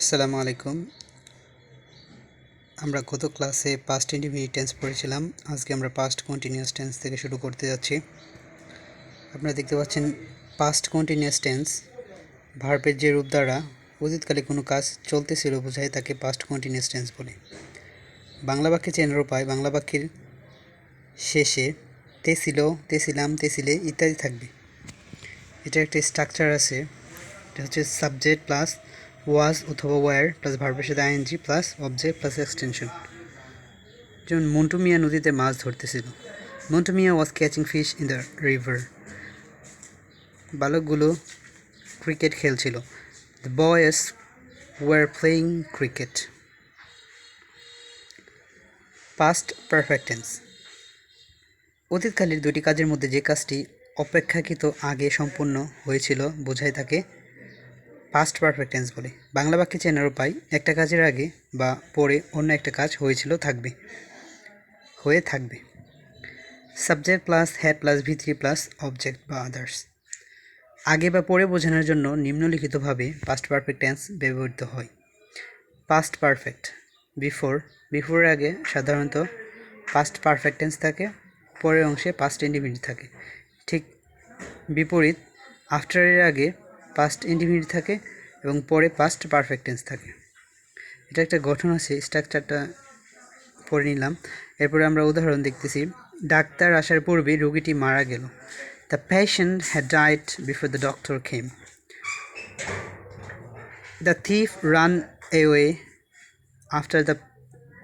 আসসালামু আলাইকুম। আমরা গত ক্লাসে পাস্ট ইন্ডিফিনিট টেন্স পড়েছিলাম। আজকে আমরা পাস্ট কন্টিনিউয়াস টেন্স থেকে শুরু করতে যাচ্ছি। আপনারা দেখতে পাচ্ছেন পাস্ট কন্টিনিউয়াস টেন্স ভার্বের যে রূপ দ্বারা অতীতকালে কোনো কাজ চলতেছিল বোঝায় তাকে পাস্ট কন্টিনিউয়াস টেন্স বলে। বাংলা বাক্যে চেনার উপায় বাংলা বাক্যের শেষে তেছিল তেছিলাম তেছিলে ইত্যাদি থাকবে। এটা একটা স্ট্রাকচার আছে, এটা হচ্ছে সাবজেক্ট প্লাস ওয়াজ অথবা ওয়ার প্লাস ভার্বের সাথে ING plus object plus extension যেমন, মন্টু মিয়া নদীতে মাছ ধরতেছিল। Montu Mia was catching fish in the river বালকগুলো cricket খেলছিল। The boys were playing cricket past perfect tense অতীতকালের দুটি কাজের মধ্যে যে কাজটি অপেক্ষাকৃত আগে সম্পূর্ণ হয়েছিল, বোঝায় তাকে পাস্ট পারফেক্ট টেন্স বলে। বাংলা বাক্যে চেনার উপায় একটা কাজের আগে বা পরে অন্য একটা কাজ হয়েছিল, থাকবে, হয়ে থাকবে। Subject plus had plus V three plus object বা আদার্স আগে বা পরে বোঝানোর জন্য নিম্নলিখিতভাবে পাস্ট পারফেক্ট টেন্স ব্যবহৃত হয়। পাস্ট পারফেক্ট বিফোর বিফোরের আগে সাধারণত পাস্ট পারফেক্ট টেন্স থাকে, পরের অংশে পাস্ট ইন্ডিফিনিট থাকে। ঠিক বিপরীত আফটারের আগে পাস্ট ইন্ডিফিনিট থাকে এবং পরে পাস্ট পারফেক্ট টেন্স থাকে। এটা একটা গঠন আছে স্ট্রাকচারটা পড়ে নিলাম। এরপরে আমরা উদাহরণ দেখতেছি। ডাক্তার আসার পূর্বে রোগীটি মারা গেল। The patient had died before the doctor came the thief ran away after the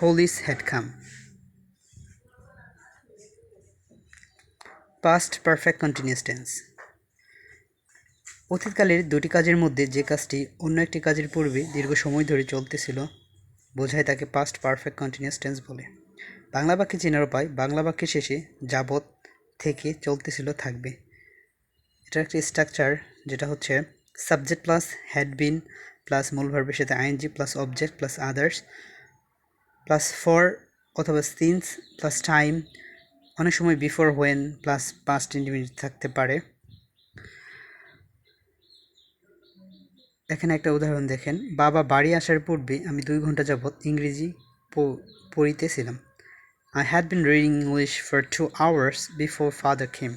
police had come past perfect continuous tense অতীতকালের দুটি কাজের মধ্যে যে কাজটি অন্য একটি কাজের পূর্বে দীর্ঘ সময় ধরে চলতেছিল, বোঝায় তাকে পাস্ট পারফেক্ট কন্টিনিউয়াস টেন্স বলে। বাংলা বাক্যে চেনার উপায়, বাংলা বাক্যের শেষে যাবৎ থেকে চলতেছিল থাকবে। এটা একটি স্ট্রাকচার যেটা হচ্ছে subject plus had been plus মূল ভার্বের সাথে ING plus object plus others plus for অথবা সিন্স প্লাস টাইম অনেক সময় before when plus past indefinite থাকতে পারে। এখানে একটা উদাহরণ দেখেন। বাবা বাড়ি আসার পূর্বে আমি দুই ঘণ্টা যাবৎ ইংরেজি পড়িতেছিলাম। I had been reading English for two hours before father came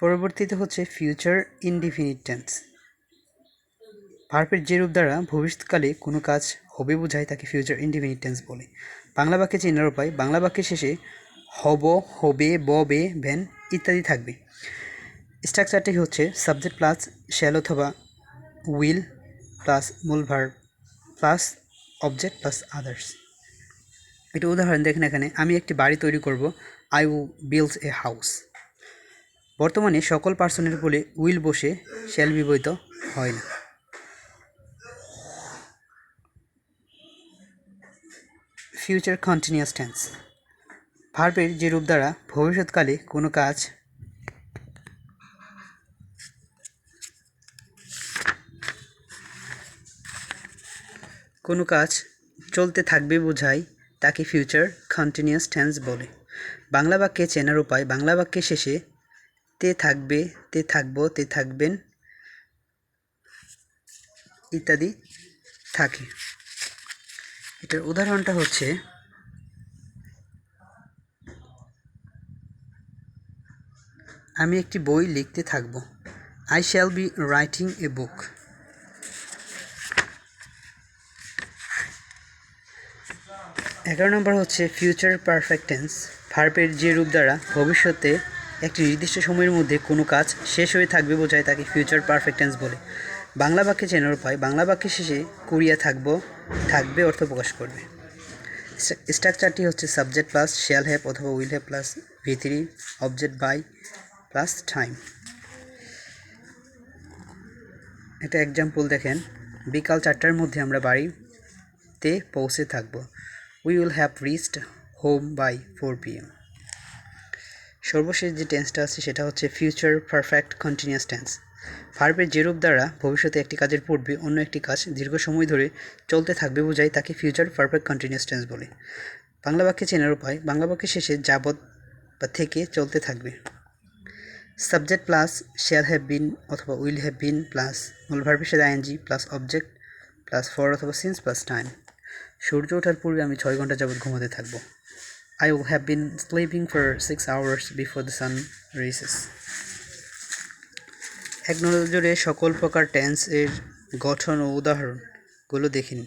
পরবর্তীতে হচ্ছে ফিউচার ইনডিফিনিট টেন্স ভার্বের যে রূপ দ্বারা ভবিষ্যৎকালে কোনো কাজ হবে বোঝায় তাকে ফিউচার ইনডিফিনিট টেন্স বলে। বাংলা বাক্যে চেনার উপায়, বাংলা বাক্যের শেষে হব, হবে, ববে, ভ্যান ইত্যাদি থাকবে। স্ট্রাকচারটি হচ্ছে সাবজেক্ট প্লাস শ্যাল অথবা উইল প্লাস মূল প্লাস অবজেক্ট প্লাস আদার্স। এটা উদাহরণ দেখেন এখানে, আমি একটি বাড়ি তৈরি করব, I will builds a house. বর্তমানে সকল পার্সনের বলে উইল বসে শ্যাল বিবহিত হয় না। Future continuous tense. ভার্বের যে রূপ দ্বারা ভবিষ্যৎকালে কোনো কাজ কোনো কাজ চলতে থাকবে বোঝায় তাকে ফিউচার কন্টিনিউয়াস টেন্স বলে। বাংলা বাক্যে চেনার উপায়, বাংলা বাক্যের শেষে তে থাকবে, তে থাকব, তে থাকবেন ইত্যাদি থাকে। এটার উদাহরণটা হচ্ছে আমি একটি বই লিখতে থাকব। I shall be writing a book এগারো নম্বর হচ্ছে ফিউচার পারফেক্টেন্স ভার্বের যে রূপ দ্বারা ভবিষ্যতে একটি নির্দিষ্ট সময়ের মধ্যে কোনো কাজ শেষ হয়ে থাকবে বোঝায় তাকে ফিউচার পারফেক্টেন্স বলে। বাংলা বাক্যে চেনার উপায় বাংলা বাক্যের শেষে কুড়িয়া থাকব, থাকবে অর্থ প্রকাশ করবে। স্ট্রাকচারটি হচ্ছে সাবজেক্ট প্লাস শ্যাল হ্যাপ অথবা will have plus V three object by plus time একটা এক্সাম্পল দেখেন, বিকাল চারটার মধ্যে আমরা বাড়িতে পৌঁছে থাকব। Will have reached home by four P M সর্বশেষ যে টেন্সটা আছে, সেটা হচ্ছে ফিউচার পারফেক্ট কন্টিনিউয়াস টেন্স ভার্বের যে রূপ দ্বারা ভবিষ্যতে একটি কাজের পূর্বে অন্য একটি কাজ দীর্ঘ সময় ধরে চলতে থাকবে বোঝায় তাকে ফিউচার পারফেক্ট কন্টিনিউয়াস টেন্স বলে। বাংলা বাক্যে চেনার উপায়, বাংলা বাক্যের শেষে যাবৎ বা থেকে চলতে থাকবে। Subject plus shall have been অথবা উইল হ্যাভ বিন প্লাস মূল ভার্বের সাথে ING plus object plus for অথবা সিন্স প্লাস টাইম সূর্য ওঠার পূর্বে আমি ছয় ঘণ্টা যাবৎ ঘুমাতে থাকব। I have been sleeping for six hours before the sun rises এক নজরে সকল প্রকার টেন্স এর গঠন ও উদাহরণগুলো দেখিনি